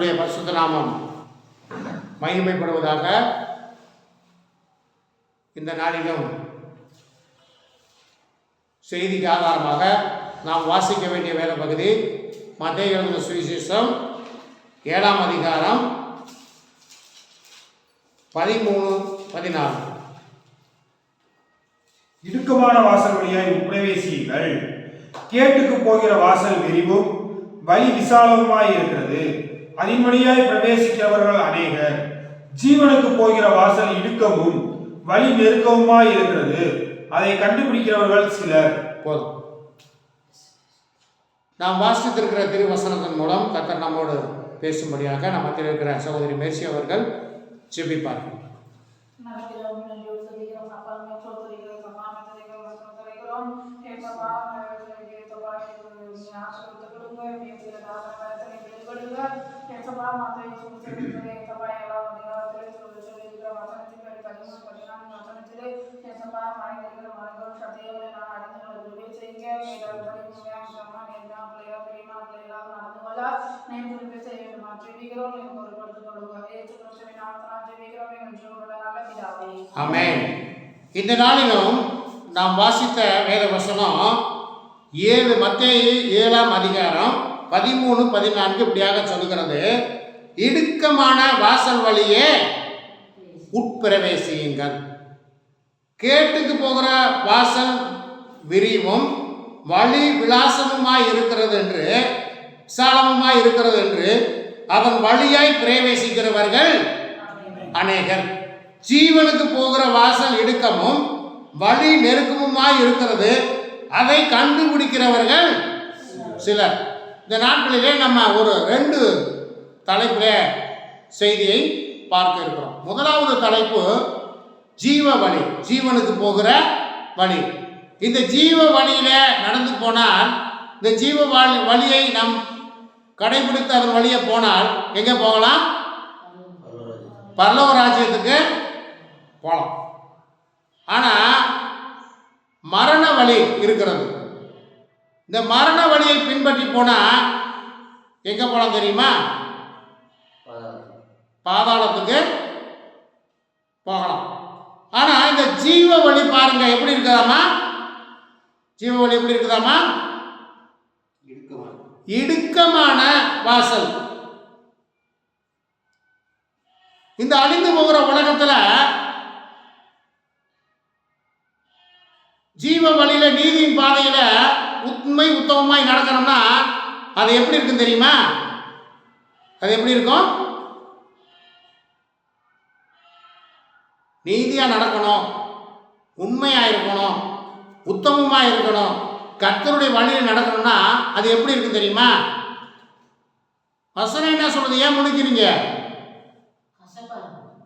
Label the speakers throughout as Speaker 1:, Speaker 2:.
Speaker 1: கர்த்தருடைய பரிசுத்த நாமம் மகிமைப்படுவதாக இந்த நாளிலும் செய்திக்கு ஆதாரமாக நாம் வாசிக்க வேண்டிய வேலை பகுதி மத்திய எழுதின சுவிசேஷம் ஏழாம் அதிகாரம் பதிமூணு பதினாறு.
Speaker 2: இடுக்கமான வாசல் வழியாய் உட்பிரவேசியுங்கள். கேட்டுக்கு போகிற வாசல் விரிவும் வழி விசாலமுமாய் இருக்கிறது. அதன் வழியாய் பிரவேசிக்கிறவர்கள் அநேகர். ஜீவனுக்கு போகிற வாசல் இடுக்கமும் வழி நெருக்கமுமாய் இருக்கிறது. அதை கண்டுபிடிக்கிறவர்கள் சிலர்.
Speaker 1: போதும். நாம் வாசித்திருக்கிற திருவசனத்தின் மூலம் கர்த்தர் நம்மோடு பேசும்படியாக நம்ம மத்தியில் இருக்கிற சகோதரி மேர்சி அவர்கள் ஜெபிப்பார்கள்.
Speaker 3: நலத்திலும் நன்றி. துதிக்கிறோம் அப்பா சொல்லி ஸ்தோத்திரிக்கிறோம் சமாதானம் அதிகாரத்திலே சொல்லி சொல்லியிருக்கிற வசனத்தின் பதிமூணு பதினான்கு வசனத்திலே சத்தியங்களை நான் அடைந்து உதவி செய்யுங்க பிள்ளையா பெரியமா பிள்ளைகளாக நடந்து கொள்ள. திருப்பி செய்ய வேண்டுமா. ஜெபிக்கிறோம். ஏற்று ஜெபிக்கிறோம். ஜீவனுள்ள நல்ல பிதாவே.
Speaker 1: இந்த நாளிலும் நாம் வாசித்த வேத வசனம் ஏழு மத்திய ஏழாம் அதிகாரம் பதிமூணு பதினான்கு இப்படியாக சொல்லுகிறது. இடுக்கமான வாசல் வழியே உட்பிரவேசியுங்கள். கேட்டுக்கு போகிற வாசல் விரிவும் வழி விலாசமுமாய் இருக்கிறது என்று விசாலமுமாய் இருக்கிறது என்று அதன் வழியாய் பிரவேசிக்கிறவர்கள் அநேகர். ஜீவனுக்கு போகிற வாசல் இடுக்கமும் வழி நெருக்கமுமாய் இருக்கிறது. அதை கண்டுபிடிக்கிறவர்கள் சிலர். இந்த நாட்களிலே நம்ம ஒரு ரெண்டு தலைப்பிலே செய்தியை பார்க்க இருக்கிறோம். முதலாவது தலைப்பு ஜீவ வழி ஜீவனுக்கு போகிற வழி. இந்த ஜீவ வழியில நடந்து போனால் இந்த ஜீவ வழியை நம் கடைபிடித்து அவர் வழியை போனால் எங்கே போகலாம்? பல்லவ ராஜ்யத்துக்கு போகலாம். ஆனால் மரண வழி இருக்கிறது. இந்த மரண வழியை பின்பற்றி போனால் எங்கே போகலாம் தெரியுமா? பாதாளத்துக்கு போகலாம். ஆனால் இந்த ஜீவ வழி பாருங்க எப்படி இருக்குதாமா ஜீவ வழி எப்படி இருக்குதாமா இடுக்கமான வாசல். இந்த அழிந்து போகிற உலகத்துல உண்மை நடக்கணும்னா அது எப்படி இருக்கும் தெரியுமா? அது எப்படி இருக்கும்? நீதியா நடக்கணும். உண்மையா இருக்கணும். உத்தமமா இருக்கணும். கர்த்தருடைய வழியில் நடக்கணும்னா அது எப்படி இருக்கும் தெரியுமா? வசனம் என்ன சொல்லுது? ஏன் முடிக்கிறீங்க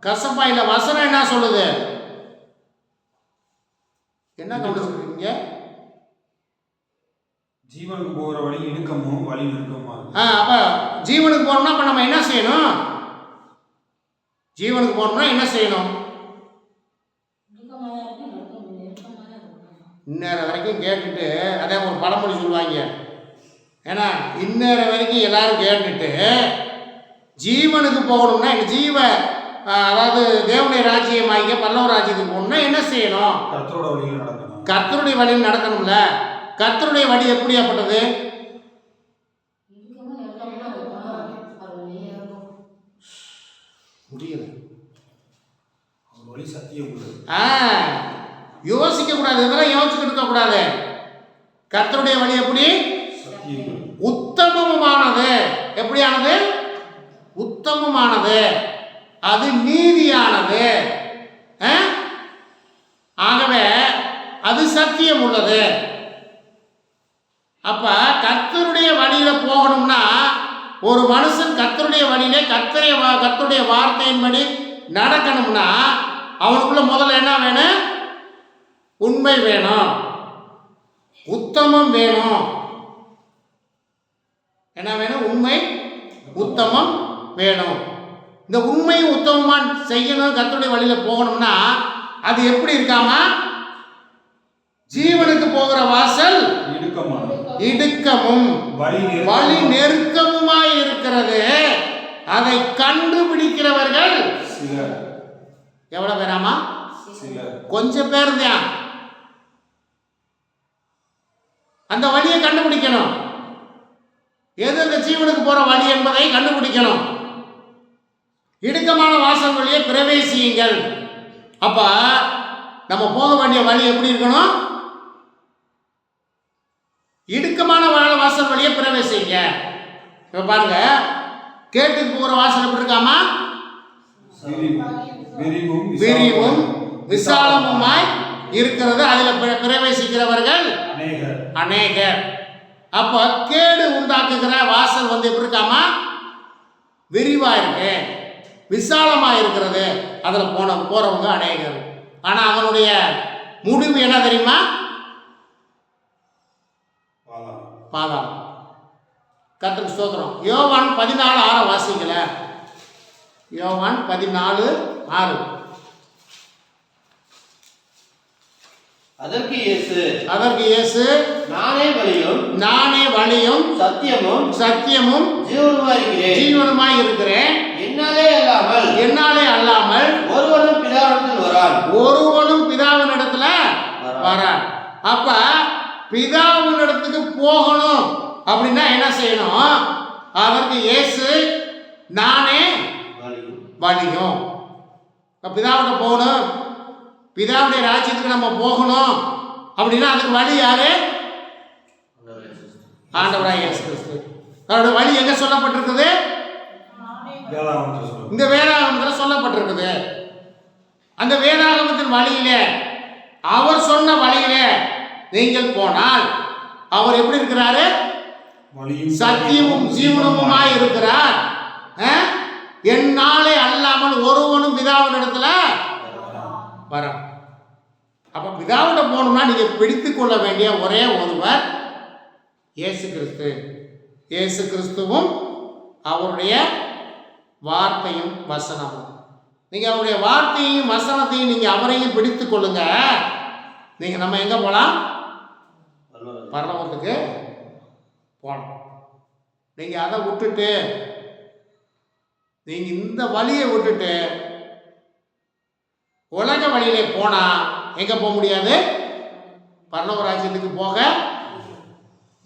Speaker 1: கசப்பா இல்ல. வசனம் என்ன சொல்லுது? என்ன கவனிச்சிருக்கீங்க?
Speaker 2: ஜீவனுக்கு போகிற வழி இடுக்கமும் வழி நெருக்கமுமா இருக்கு.
Speaker 1: ஆ அப்ப ஜீவனுக்கு போகணும்னா அப்ப நம்ம என்ன செய்யணும்? ஜீவனுக்கு போகணும்னா என்ன செய்யணும்? இந்நேரம் வரைக்கும் கேட்டுட்டு அதே ஒரு பழமொழி சொல்லுவாங்க. ஏன்னா இந்நேரம் வரைக்கும் எல்லாரும் கேட்டுட்டு ஜீவனுக்கு போகணும்னா ஜீவ அதாவது தேவனுடைய ராஜ்யம் ஆகிய பல்லவ ராஜ்யத்துக்கு போகணும்னா என்ன செய்யணும்?
Speaker 2: கர்த்தரோட வழியில் நடக்கணும்.
Speaker 1: கர்த்தருடைய வழியில் நடக்கணும்ல. கர்த்தருடைய வழி எப்படியாப்பட்டது
Speaker 2: அவர் வழி சத்தியம் உள்ளது
Speaker 1: ஆ யோசிக்க கூடாது. இதெல்லாம் யோசிச்சுட்டு இருக்க கூடாது. கர்த்தருடைய வழி எப்படி. உத்தமமானது எப்படியானது? உத்தமமானது அது நீதியானது. ஆ? ஆகவே அது சத்தியம் உள்ளது. அப்போ கர்த்தருடைய வழியில் போகணும்னா ஒரு மனுஷன் கர்த்தருடைய வழியிலே கர்த்தருடைய வா- கர்த்தருடைய வார்த்தையின்படி நடக்கணும்னா அவனுக்குள்ள முதல்ல என்ன வேணும்? உண்மை வேணும். உத்தமம் வேணும். என்ன வேணும்? உண்மை உத்தமம் வேணும். இந்த உண்மை உத்தமமா செய்யணும் கர்த்தருடைய வழியில் போகணும்னா அது எப்படி இருக்காமா? ஜீவனுக்கு போகிற வாசல்
Speaker 2: இடுக்கமானது
Speaker 1: இடுக்கமும்
Speaker 2: வழி
Speaker 1: வழி
Speaker 2: நெருக்கமும்
Speaker 1: நெருக்கமுமாய் இருக்கிறது.
Speaker 2: சிலர்.
Speaker 1: எவ்வளோ பேராமா?
Speaker 2: சிலர்.
Speaker 1: கொஞ்சம் பேர் தான். அந்த வழியை கண்டுபிடிக்கணும். எது அந்த ஜீவனுக்கு போற வழி என்பதை கண்டுபிடிக்கணும். இடுக்கமான வாசல் வழியை பிரவேசியுங்கள். அப்ப நம்ம போக வேண்டிய வழி எப்படி இருக்கணும்? இடுக்கமான வாசல் வழியை பிரவேசிங்க. இப்ப பாருங்க கேட்டுக்கு போகிற வாசல் எப்படி இருக்காமா?
Speaker 2: விரிவும்
Speaker 1: விசாலமுமாய் இருக்கிறது. அதில் பிர- பிரவேசிக்கிறவர்கள்
Speaker 2: அநேகர்.
Speaker 1: அப்போ கேடு உண்டாக்குகிற வாசல் வந்து எப்படி இருக்காமா? விரிவா இருக்கு. விசாலமா இருக்கிறது. அதில் போன போறவங்க அநேகர். ஆனா அவனுடைய முடிவு என்ன தெரியுமா?
Speaker 2: பாதாளம்.
Speaker 1: கர்த்தருக்கு ஸ்தோத்திரம். யோவான் பதினாலு ஆறு வாசிக்கல யோவான் பதினாலு ஆறு.
Speaker 4: அதற்கு இயேசு
Speaker 1: அதற்கு இயேசு
Speaker 4: நானே வழியும்
Speaker 1: நானே வழியும்
Speaker 4: சத்தியமும்
Speaker 1: சத்தியமும்
Speaker 4: ஜீவனுமா இருக்கிறேன்
Speaker 1: ஜீவனுமாய் இருக்கிறேன்
Speaker 4: என்னாலே அல்லாமல்
Speaker 1: என்னாலே அல்லாமல்
Speaker 4: ஒருவனும் பிதாவிடத்தில் வரான்.
Speaker 1: ஒருவனும் பிதாவின் இடத்துல வரான். அப்ப இடத்துக்கு போகணும். அப்படின்னா என்ன செய்யணும்? அதற்கு இயேசு நானே
Speaker 4: வழியும்
Speaker 1: வழியும் பிதாவிட்ட போகணும். பிதாவுடைய ராஜ்யத்துக்கு நம்ம போகணும். அப்படின்னா அதுக்கு வழி யாரு? ஆண்டவராய் இயேசு கிறிஸ்து. அவருடைய வழி எங்க சொல்லப்பட்டிருக்குது? இந்த வேதாகமத்தில் சொல்லப்பட்டிருக்குது. அந்த வேதாகமத்தின் வழியிலே அவர் சொன்ன வழியிலே நீங்கள் போனால் அவர் எப்படி இருக்கிறாரு? சத்தியமும் ஜீவனமுமாய் இருக்கிறார்? என்னாலே அல்லாமல் ஒருவனும் பிதாவின் இடத்துல வர அப்ப பிதாவிட போகணும்னா நீங்க பிடித்து கொள்ள வேண்டிய ஒரே ஒருவர் இயேசு கிறிஸ்து. இயேசு கிறிஸ்துவும் அவருடைய வார்த்தையும் வசனமும். நீங்க அவருடைய வார்த்தையும் வசனத்தையும் நீங்க அவரையும் பிடித்து கொள்ளுங்க. நீங்க நம்ம எங்க போலாம்? பரலோகத்துக்கு போகணும் நீங்கள் அதை விட்டுட்டு நீங்கள் இந்த வழியை விட்டுட்டு உலக வழியிலே போனால் எங்கே போக முடியாது? பரலோக ராஜ்யத்துக்கு போக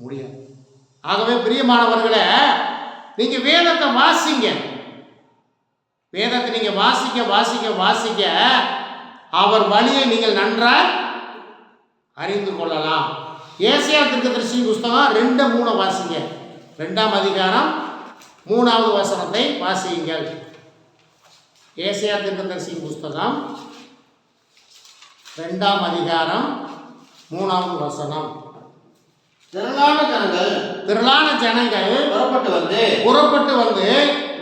Speaker 1: முடியாது. ஆகவே பிரியமானவர்களே நீங்கள் வேதத்தை வாசிங்க. வேதத்தை நீங்கள் வாசிக்க வாசிக்க வாசிக்க அவர் வழியை நீங்கள் நன்றாக அறிந்து கொள்ளலாம். ஏசியா திருக்கதரிசி புஸ்தகம் ரெண்டு மூணு வாசிங்க. ரெண்டாம் அதிகாரம் மூணாவது வசனத்தை வாசியுங்கள். ஏசியா திருக்கதரிசி புஸ்தகம் ரெண்டாம் அதிகாரம் மூணாவது வசனம்.
Speaker 4: திரளான ஜனங்கள்
Speaker 1: திரளான ஜனங்கள்
Speaker 4: புறப்பட்டு வந்து
Speaker 1: புறப்பட்டு வந்து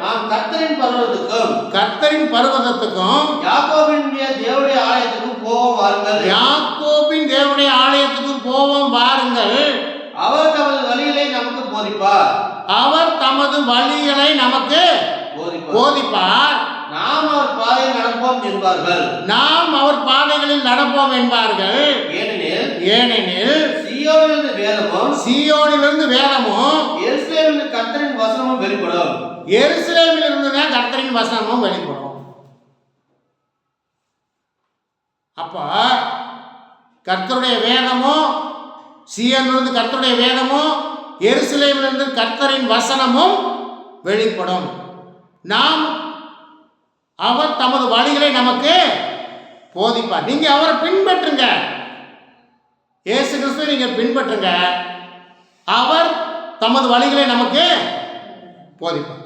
Speaker 4: நாம் கர்த்தரின் பர்வதத்துக்கும்
Speaker 1: கர்த்தரின் பர்வதத்துக்கும்
Speaker 4: யாக்கோபினுடைய தேவனுடைய ஆலயத்துக்கும் போவோம் வாருங்கள்
Speaker 1: யாக்கோபின் தேவனுடைய ஆலயத்துக்கும் போவோம் வாருங்கள்
Speaker 4: அவர் தமது வழிகளை நமக்கு போதிப்பார்
Speaker 1: அவர் தமது வழிகளை நமக்கு
Speaker 4: போதிப்பார். நாம் அவர் பாதையில் நடப்போம் என்பார்கள்.
Speaker 1: நாம் அவர் பாதைகளில் நடப்போம் என்பார்கள்.
Speaker 4: ஏனெனில்
Speaker 1: ஏனெனில்
Speaker 4: சீயோனிலிருந்து வேதமும்
Speaker 1: சீயோனிலிருந்து வேதமும்
Speaker 4: எருசலேமிலிருந்து கர்த்தரின் வசனமும் வெளிப்படும்.
Speaker 1: எருசலேமில் இருந்து தான் கர்த்தரின் வசனமும் வெளிப்படும். அப்போ கர்த்தருடைய வேதமும் சீயோனிலிருந்து கர்த்தருடைய வேதமும் எருசலேமிலிருந்து கர்த்தரின் வசனமும் வெளிப்படும். நாம் அவர் தமது வழிகளை நமக்கு போதிப்பார். நீங்க அவரை பின்பற்றுங்க. இயேசு கிறிஸ்துவை நீங்க பின்பற்றுங்க. அவர் தமது வழிகளை நமக்கு போதிப்பார்.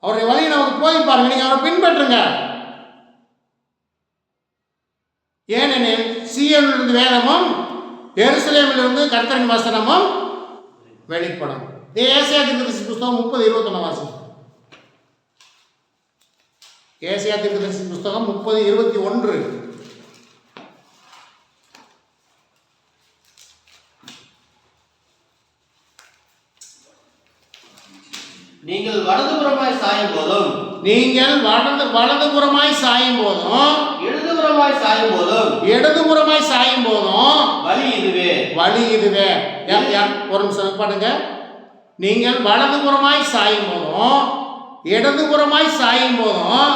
Speaker 1: அவருடைய வழியை நமக்கு போதிப்பாருங்க. நீங்க அவரை பின்பற்றுங்க. ஏனெனில் சீயோனிலிருந்து வேதமும் எருசலேமிலிருந்து கர்த்தரின் வசனமும் வெளிப்படும். ஏசியா தீர்க்கதரிசி புஸ்தகம் முப்பது இருபத்தொன்னு வாசி ஏசியா தீர்க்கதரிசி புஸ்தகம் முப்பது இருபத்தி ஒன்று.
Speaker 4: நீங்கள் வலதுபுறமாய் சாயும் போதும்
Speaker 1: நீங்கள் வலது வலதுபுறமாய் சாயும் போதும்
Speaker 4: இடதுபுறமாய் சாயும் போதும்
Speaker 1: இடதுபுறமாய் சாயும் போதும்
Speaker 4: வழி இதுவே.
Speaker 1: வழி இதுவே ஒரு நிமிஷம் பாருங்க நீங்கள் வலதுபுறமாய் சாயும் போதும் இடதுபுறமாய் சாயும் போதும்?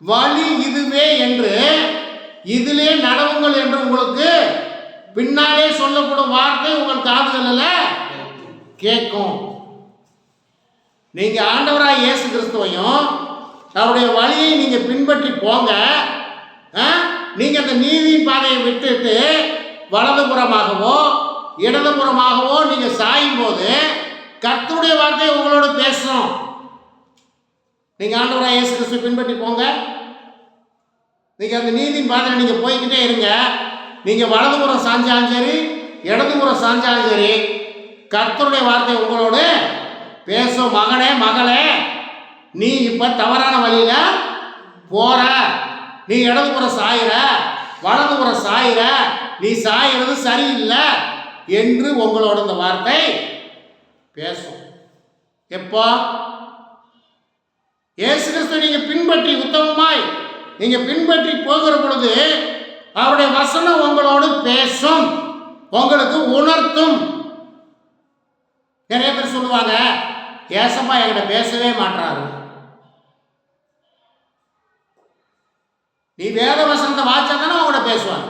Speaker 1: வழி இதுவே என்று இதிலே நடவுங்கள் என்று உங்களுக்கு பின்னாலே சொல்லப்படும் வார்த்தை உங்கள் காதுகளில் கேட்கும். நீங்க ஆண்டவராய் இயேசு கிறிஸ்துவையும் அவருடைய வழியை நீங்க பின்பற்றி போங்க. ஆ? நீங்க அந்த நீதியின் பாதையை விட்டுட்டு வலதுபுறமாகவோ இடதுபுறமாகவோ நீங்க சாயும் போது கர்த்தருடைய வார்த்தையை உங்களோட பேசணும் நீங்க ஆண்டவராய் இயேசு கிறிஸ்துவை பின்பற்றி போங்க. நீங்க அந்த நீதியின் பாதையில் நீங்க போய்கிட்டே இருங்க. நீங்க வலதுபுறம் சாஞ்சாலும் சரி இடதுபுறம் சாஞ்சாலும் சரி கர்த்தருடைய வார்த்தை உங்களோடு பேசும் மகனே மகளே நீ இப்போ தவறான வழியில் போற. நீ இடதுபுறம் சாயிற. வலதுபுறம் சாயிற. நீ சாயிறது சரியில்லை என்று உங்களோட இந்த வார்த்தை பேசும். எப்போ? இயேசு கிறிஸ்து நீங்கள் பின்பற்றி உத்தமமாய் நீங்கள் பின்பற்றி போகிற பொழுது அவருடைய வசனம் உங்களோடு பேசும் உங்களுக்கு உணர்த்தும். நிறைய பேர் சொல்லுவாங்க ஏசப்பா என்கிட்ட பேசவே மாட்டாரு நீ வேத வசந்த வாச்சா தானே அவங்கள பேசுவாங்க.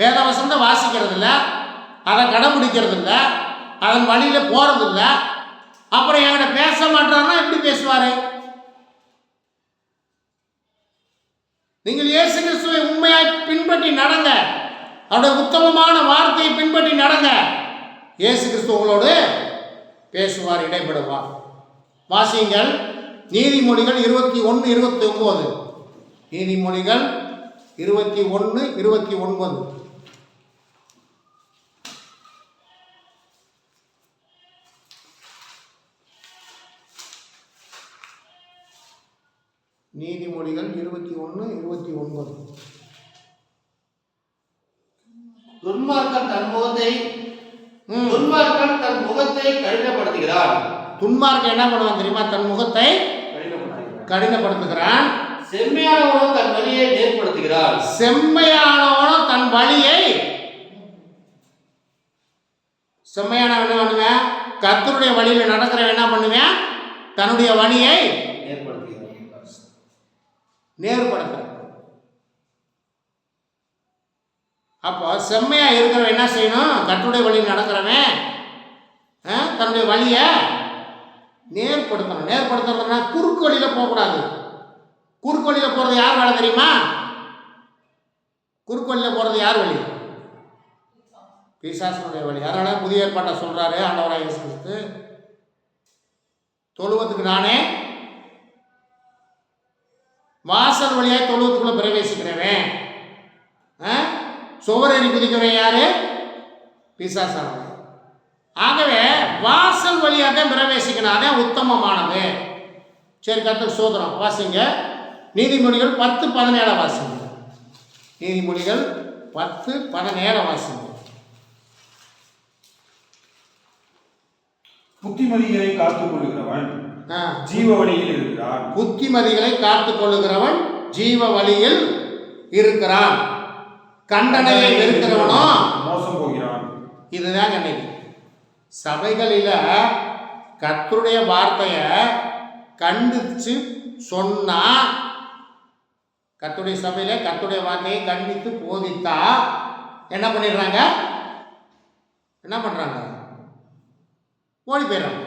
Speaker 1: வேத வசந்த வாசிக்கிறது இல்லை அதை கடைபிடிக்கிறது இல்லை அதன் வழியில் போகிறது இல்லை அப்புறம் என்கிட்ட பேச மாட்டாருன்னா எப்படி பேசுவார்? நீங்கள் இயேசு கிறிஸ்துவை உண்மையாய் பின்பற்றி நடங்க. அவருடைய உத்தமமான வார்த்தையை பின்பற்றி நடங்க. இயேசு கிறிஸ்து உங்களோடு பேசுவார் இடைபடுவார் வாசியுங்கள். நீதிமொழிகள் இருபத்தி ஒன்று இருபத்தி ஒன்பது. நீதிமொழிகள் இருபத்தி ஒன்று இருபத்தி ஒன்பது. நீதிமொழிகள் இருபத்தி ஒன்று இருபத்தி ஒன்பது.
Speaker 4: துன்மார்க்கன் தன் முகத்தை. துன்மார்க்கன் தன் முகத்தை கடினப்படுத்துகிறான்
Speaker 1: துன்மார்க்கன் என்ன பண்ணுவான் தெரியுமா? தன் முகத்தை
Speaker 4: கடினப்படுத்துகிறான்.
Speaker 1: கடினப்படுத்துகிறான்
Speaker 4: செம்மையானவனோ தன் வழியை நேர்படுத்துகிறான்
Speaker 1: செம்மையானவனும் தன் வழியை. செம்மையானவன் என்ன பண்ணுவேன் கர்த்தருடைய வழியில் நடக்கிறவன் என்ன பண்ணுவேன் தன்னுடைய வழியை
Speaker 4: நேர்படுத்துகிறான்
Speaker 1: நேர்படுத்துறான். அப்போ செம்மையா இருக்கிறவன் என்ன செய்யணும்? கர்த்தருடைய வழியில் நடக்கிறவன் தன்னுடைய வழியை நேர்படுத்தணும். நேர்படுத்துறதுனா குறுக்கு வழியில் போகக்கூடாது. குறுக்கு வழியில் போகிறது யார் வேலை தெரியுமா? குறுக்கு வழியில் போகிறது யார் வழி? பிசாசனுடைய வழி. அதனால புதிய ஏற்பாட்டை சொல்கிறாரு ஆண்டவராக இயேசு கிறிஸ்து. தொழுவத்துக்கு நானே வாசல் வழியாக தொழுவத்துக்குள்ளே பிரவேசிக்கிறவன். ஆ? சுவரேறி குதிக்கிறவன் யாரு? பிசாசானவன். ஆகவே வாசல் வழியாக தான் பிரவேசிக்கணும். அதான் உத்தமமானது. சரி கருத்து சோதனம். வாசிங்க. நீதிமொழிகள் பத்து பதினேழு வாசிங்க. நீதிமொழிகள் பத்து பதினேழு வாசிங்க.
Speaker 2: புத்திமதிகளை காத்துக் கொள்கிறவன்
Speaker 1: ஆ.
Speaker 2: ஜீவ வழியில் இருக்கிறான்.
Speaker 1: புத்திமதிகளை காத்துக் கொள்ளுகிறவன் ஜீவ வழியில் இருக்கிறான். கண்டனையை வெறுக்கிறவனோ
Speaker 2: மோசம் போகிறான்.
Speaker 1: இதுதான் கண்ணகி சபைகளில் கத்தருடைய வார்த்தையை கண்டித்து சொன்னா கத்துடைய சபையில் கத்துடைய வார்த்தையை கண்டித்து போதித்தா என்ன பண்ணிடுறாங்க? என்ன பண்ணுறாங்க ஓடி போயிடுறாங்க.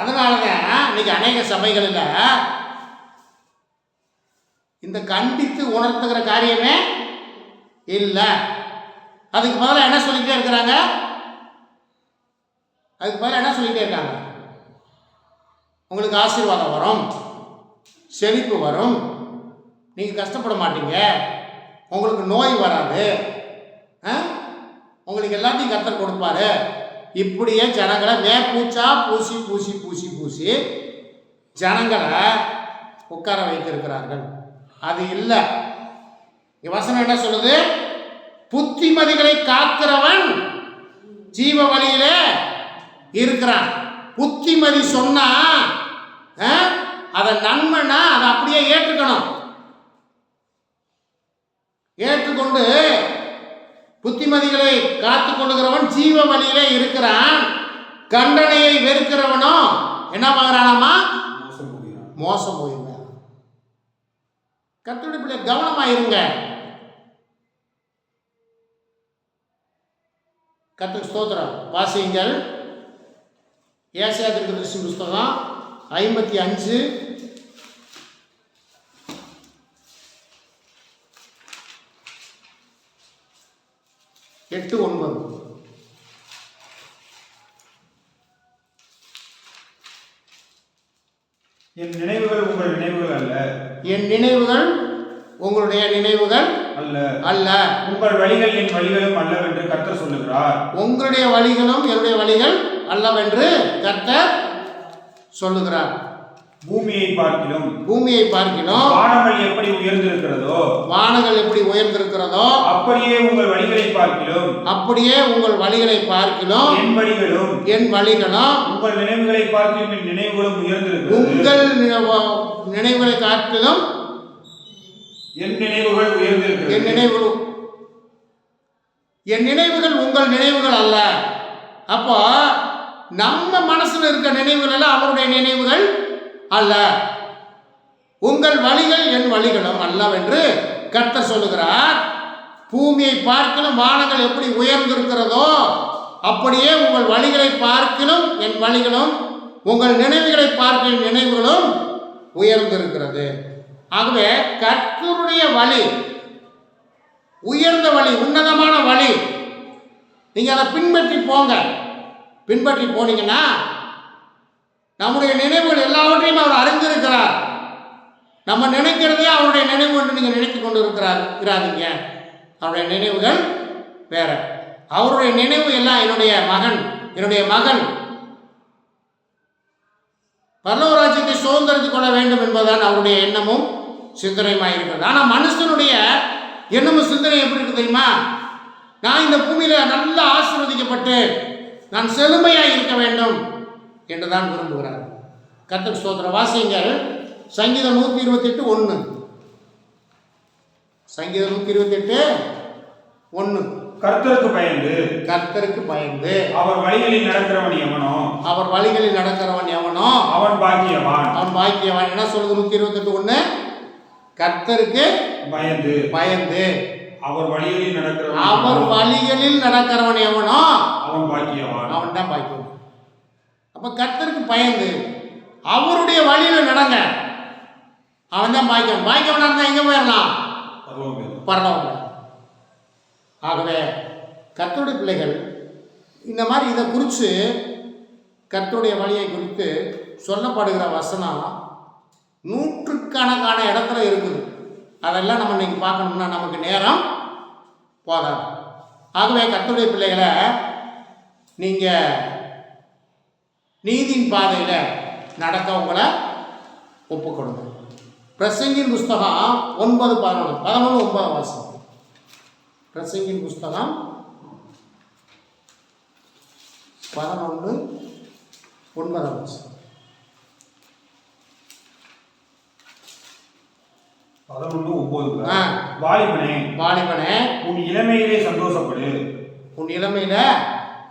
Speaker 1: அதனால தான் இன்னைக்கு அநேக சபைகளில் இந்த கண்டித்து உணர்த்துகிற காரியமே இல்லை. அதுக்கு முதல்ல என்ன சொல்லிக்கிட்டே இருக்கிறாங்க? அதுக்கு பதிலாக என்ன சொல்லிட்டே இருக்காங்க? உங்களுக்கு ஆசீர்வாதம் வரும். செழிப்பு வரும். நீங்கள் கஷ்டப்பட மாட்டீங்க. உங்களுக்கு நோய் வராது. ஆ? உங்களுக்கு எல்லாத்தையும் கத்தர் கொடுப்பாரு. இப்படியே ஜனங்களை மேற்பூச்சா பூசி பூசி பூசி பூசி ஜனங்களை உட்கார வைத்திருக்கிறார்கள். அது இல்லை. வசனம் என்ன சொல்லுது? புத்திமதிகளை காக்கிறவன் ஜீவ வழியிலே இருக்கிறான் புத்திமதி சொன்னா ஆ, அதை நன்மைன்னா அதை அப்படியே ஏற்றுக்கணும். ஏற்றுக்கொண்டு புத்திமதிகளை காத்து கொள்ளுகிறவன் ஜீவ வழியிலே இருக்கிறான். கண்டனையை வெறுக்கிறவனோ என்ன பார்க்கறானாமா? மோசம் போயிருங்க கத்துடைய பிள்ளை கவனமா இருங்க கத்து ஸ்தோத்திரம். வாசியுங்கள். ஏசியா திருஷ்டி புஸ்தகம் ஐம்பத்தி அஞ்சு. எட்டு ஒன்பது.
Speaker 2: என் நினைவுகள் உங்கள் நினைவுகள் அல்ல.
Speaker 1: என் நினைவுகள் உங்களுடைய நினைவுகள்
Speaker 2: அல்ல.
Speaker 1: அல்ல.
Speaker 2: உங்கள் வழிகள் என் வழிகளும் அல்லவென்று கர்த்தர் சொல்லுகிறார்.
Speaker 1: உங்களுடைய வழிகளும் என்னுடைய வழிகள் அல்லவென்று கர்த்தர் சொல்லுகிறார்.
Speaker 2: பூமியை பார்க்கிலும்
Speaker 1: பூமியை பார்க்கிலும்
Speaker 2: வானங்கள் எப்படி உயர்ந்திருக்கிறதோ
Speaker 1: வானங்கள் எப்படி உயர்ந்திருக்கிறதோ
Speaker 2: அப்படியே உங்கள் வழிகளை பார்க்கிலும்
Speaker 1: அப்படியே உங்கள் வழிகளை பார்க்கிலும்
Speaker 2: என் வழிகளும்
Speaker 1: என் வழிகளும்
Speaker 2: உங்கள் நினைவுகளை பார்க்கிலும் என் நினைவுகளும் உயர்ந்திருக்கிறது.
Speaker 1: உங்கள் நினைவ- நினைவுகளை காட்டிலும்
Speaker 2: என் நினைவுகள்
Speaker 1: என்
Speaker 2: உயர்ந்திருக்கிறது
Speaker 1: நினைவுகள் என் நினைவுகள் உங்கள் நினைவுகள் அல்ல. அப்போ நம்ம மனசில் இருக்க நினைவுகள் எல்லாம் அவருடைய நினைவுகள் அல்ல. உங்கள் வழிகள் என் வழிகளும் அல்லவென்று கர்த்தர் சொல்லுகிறார். பூமியை பார்க்கணும் வானங்கள் எப்படி உயர்ந்திருக்கிறதோ அப்படியே உங்கள் வழிகளை பார்க்கிலும் என் வழிகளும் உங்கள் நினைவுகளை பார்க்கிலும் நினைவுகளும் உயர்ந்திருக்கிறது. ஆகவே கர்த்தருடைய வழி உயர்ந்த வழி உன்னதமான வழி நீங்க அதை பின்பற்றி போங்க. பின்பற்றி போனீங்கன்னா நம்முடைய நினைவுகள் எல்லாவற்றையும் அவர் அறிந்திருக்கிறார். நம்ம நினைக்கிறதே அவருடைய நினைவு என்று நீங்கள் நினைத்து கொண்டு இருக்கிறார் இருக்கிறாதீங்க அவருடைய நினைவுகள் வேற. அவருடைய நினைவு எல்லாம் என்னுடைய மகன் என்னுடைய மகன். பரலோராஜ்யத்தை சுதந்திரத்துக் கொள்ள வேண்டும் என்பதுதான் அவருடைய எண்ணமும் சிந்தனையுமாக இருக்கிறது ஆனால் மனுஷனுடைய எண்ணமும் சிந்தனை எப்படி இருக்கு தெரியுமா? நான் இந்த பூமியில் நல்லா ஆசீர்வதிக்கப்பட்டு நான் செழுமையாய் இருக்க வேண்டும் என்று தான் விரும்புகிறார். கர்த்தர் ஸ்தோத்திர வாசியங்கள். சங்கீதம் நூற்றி இருபத்தெட்டு ஒன்று சங்கீதம் நூற்றி இருபத்தெட்டு ஒன்று
Speaker 2: கர்த்தருக்கு பயந்து
Speaker 1: கர்த்தருக்கு பயந்து
Speaker 2: அவர் வழிகளில் நடக்கிறவன் எவனோ
Speaker 1: அவர் வழிகளில் நடக்கிறவன் எவனோ
Speaker 2: அவன் பாக்கியவான்.
Speaker 1: அவன் பாக்கியவான். என்ன சொல்லுது நூற்றி இருபத்தெட்டு ஒன்று கர்த்தருக்கு
Speaker 2: பயந்து
Speaker 1: பயந்து
Speaker 2: அவர் வழிகளில் நடக்கிறவன்
Speaker 1: அவர் வழிகளில் நடக்கிறவன் எவனோ?
Speaker 2: அவன் பாக்கியவான்.
Speaker 1: அவன் தான் பாக்கியம் அப்ப கர்த்தருக்கு பயந்து அவருடைய வழியில நடங்க. அவன் தான் பாக்கியம் பாக்கியவனா இருந்தா எங்க போயிடலாம். பரவாயில்ல ஆகவே கர்த்தருடைய பிள்ளைகள் இந்த மாதிரி இதை குறித்து கர்த்தருடைய வழியை குறித்து சொல்லப்படுகிற வசனம் நூற்றுக்கணக்கான இடத்துல இருக்குது. அதெல்லாம் நம்ம இன்னைக்கு பார்க்கணும்னா நமக்கு நேரம் போதாது ஆகவே கத்தருடைய பிள்ளைகளை நீங்கள் நீதியின் பாதையில் நடக்க உங்களை ஒப்புக்கொடுங்க. பிரசங்கின் புஸ்தகம் ஒன்பது பதினொன்று பதினொன்று ஒன்பது வருஷம் பிரசங்கின் புஸ்தகம் பதினொன்று ஒன்பதாம் வாசம்
Speaker 2: பதினொன்று ஒன்பது. வாலிபனே
Speaker 1: வாலிபனே.
Speaker 2: உன் இளமையிலே சந்தோஷப்படு.
Speaker 1: உன் இளமையில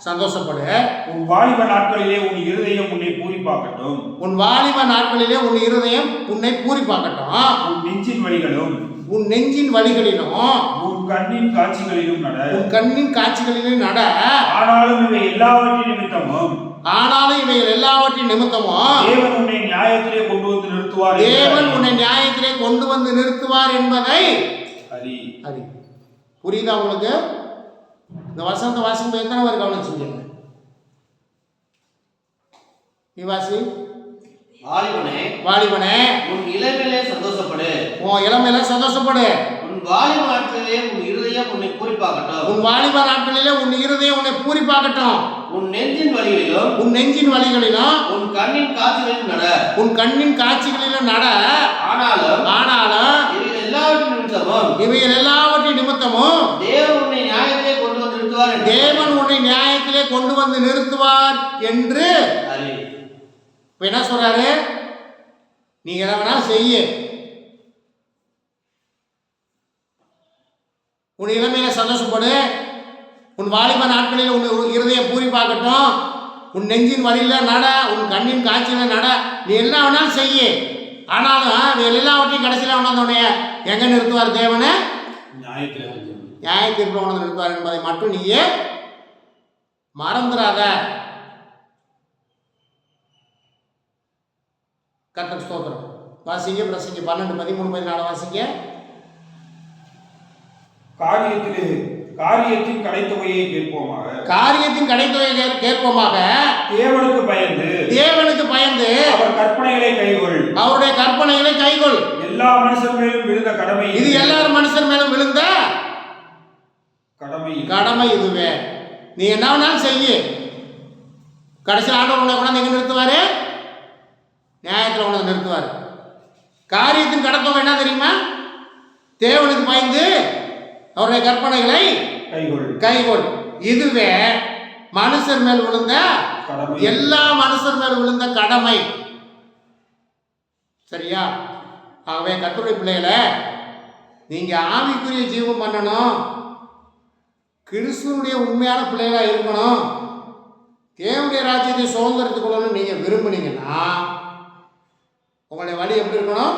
Speaker 1: சந்தோஷப்படு.
Speaker 2: உன் வாலிப நாட்களிலே உன் இருதயம் உன்னை பூரிப்பாக்கட்டும்.
Speaker 1: உன் வாலிப நாட்களிலே உன் இருதயம் உன்னை பூரிப்பாக்கட்டும்.
Speaker 2: உன் நெஞ்சின் வழிகளும்
Speaker 1: உன் நெஞ்சின் வழிகளிலும்
Speaker 2: உன் கண்ணின் காட்சிகளிலும் நட.
Speaker 1: உன் கண்ணின் காட்சிகளிலும் நட.
Speaker 2: ஆனாலும் இவை எல்லாவற்றின் நிமித்தமும்
Speaker 1: ஆனாலும் இவைகள் எல்லாவற்றின் நிமித்தமும்
Speaker 2: தேவன் உன்னை நியாயத்திலே கொண்டு வந்து நிறுத்துவார்
Speaker 1: தேவன். உன்னை நியாயத்திலே கொண்டு வந்து நிறுத்துவார் என்பதை
Speaker 2: அறி
Speaker 1: அறி புரியுதா உங்களுக்கு? இந்த வசந்த வாசிக்கும் எத்தனை பேர் கவனிச்சீங்க நீ வாசி.
Speaker 4: வாலிபனே
Speaker 1: வாலிபனே.
Speaker 4: உன் இளமையிலே சந்தோஷப்படு.
Speaker 1: உன் இளமையில சந்தோஷப்படு.
Speaker 4: வாலிப நாட்களிலே உன் இருதயம் உன்னை பூரிப்பாக்கட்டும்.
Speaker 1: உன் வாலிப நாட்களிலே உன் இருதயம் உன்னை பூரிப்பாக்கட்டும்.
Speaker 4: உன் நெஞ்சின் வழிகளிலும்
Speaker 1: உன் நெஞ்சின் வழிகளிலும்
Speaker 4: உன் கண்ணின் காட்சிகளிலும் நட.
Speaker 1: உன் கண்ணின் காட்சிகளிலும் நட.
Speaker 4: ஆனாலும்
Speaker 1: ஆனாலும்
Speaker 4: இவைகள் எல்லாவற்றின் நிமித்தமும்
Speaker 1: இவைகள் எல்லாவற்றின் நிமித்தமும்
Speaker 4: தேவன் உன்னை நியாயத்திலே கொண்டு வந்து நிறுத்துவார்
Speaker 1: தேவன் உன்னை நியாயத்திலே கொண்டு வந்து நிறுத்துவார் என்று இப்ப என்ன சொல்றாரு? நீ எதை வேணாலும் செய்ய. உன் இளமையில சந்தோஷப்படு. உன் வாலிப நாட்களில் உன் உன் இருதயம் பூரி பார்க்கட்டும். உன் நெஞ்சின் வழியில் நட உன் கண்ணின் காட்சியில நட. நீ என்ன வேணாலும் செய்ய. ஆனாலும் அது எல்லாவற்றையும் கடைசியில் உணர்ந்தோடனே எங்கே நிறுத்துவார் தேவனை?
Speaker 2: நியாயத்தில்
Speaker 1: நியாய தீர்ப்பு உணர்ந்து நிறுத்துவார் என்பதை மட்டும் நீயே மறந்துடாத கர்த்தர் ஸ்தோத்திரம். வாசிங்க பிரசிங்க. பன்னெண்டு பதிமூணு பதினாலு வாசிங்க.
Speaker 2: காரியத்திலே காரியத்தின் கடைத்தொகையை கேட்போமாக.
Speaker 1: காரியத்தின் கடைத்தொகை கேர்- கேட்போமாக.
Speaker 2: தேவனுக்கு பயந்து
Speaker 1: தேவனுக்கு பயந்து
Speaker 2: அவர் கற்பனைகளை கைகொள்.
Speaker 1: அவருடைய கற்பனைகளை கைகொள்.
Speaker 2: எல்லா மனுஷர் மேலும் விழுந்த கடமை
Speaker 1: இது எல்லாரும் மனுஷர் மேலும் விழுந்த
Speaker 2: கடமை.
Speaker 1: கடமை இதுவே. நீ என்ன வேணாலும் செய்யு. கடைசி ஆண்டவர் உன்னை கொண்டாந்து எங்க நிறுத்துவாரு? நியாயத்தில் கொண்டாந்து நிறுத்துவார். காரியத்தின் கடத்தவங்க என்ன தெரியுமா? தேவனுக்கு பயந்து அவருடைய கற்பனைகளை
Speaker 2: கைகொள்.
Speaker 1: கைகொள். இதுவே மனுஷர் மேல் விழுந்த எல்லா மனுஷர் மேல் விழுந்த கடமை. சரியா? ஆகவே கத்துடைய பிள்ளைகளை நீங்க ஆவிக்குரிய ஜீவம் பண்ணணும். கிறிஸ்துவனுடைய உண்மையான பிள்ளைகளா இருக்கணும். தேவனுடைய ராஜ்யத்தை சுதந்திரத்துக் கொள்ளணும்னு நீங்க விரும்புனீங்கன்னா உங்களுடைய வழி எப்படி இருக்கணும்?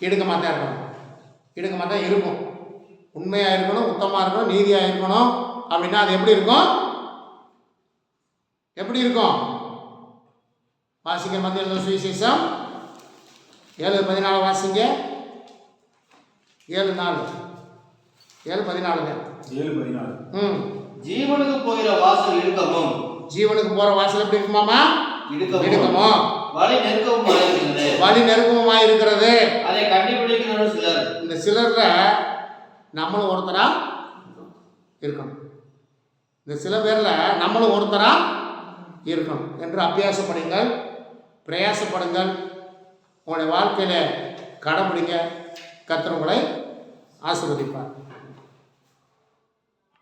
Speaker 1: இடுக்கமாக தான் இருக்கணும். இடுக்கமாக தான் இருக்கும். உண்மையாக இருக்கணும் உத்தமாக இருக்கணும் நீதியாக இருக்கணும். அப்படின்னா அது எப்படி இருக்கும்? எப்படி இருக்கும்? வாசிங்க மத்திய சுவிசேஷம். ஏழு பதினாலு வாசிங்க. ஏழு நாலு. ஏழு பதினாலுங்க.
Speaker 2: ஏழு பதினாலு.
Speaker 1: ம்.
Speaker 4: ஜீவனுக்கு போகிற வாசல் இடுக்கமும்.
Speaker 1: ஜீவனுக்கு போகிற வாசல் எப்படி இருக்குமாமா இடுக்கமோ
Speaker 4: வழி நெருக்கமும் இருக்கிறது
Speaker 1: வழி நெருக்கமாக இருக்கிறது
Speaker 4: அதை கண்டுபிடிக்கிறவர் சிலர்.
Speaker 1: இந்த சிலர்ல நம்மளும் ஒருத்தரா இருக்கணும். இந்த சில பேர்ல நம்மளும் ஒருத்தரா இருக்கணும் என்று அபியாசப்படுங்கள் பிரயாசப்படுங்கள். உங்களுடைய வாழ்க்கையில கடைபிடிங்க. கர்த்தர் உங்களை ஆசீர்வதிப்பார்.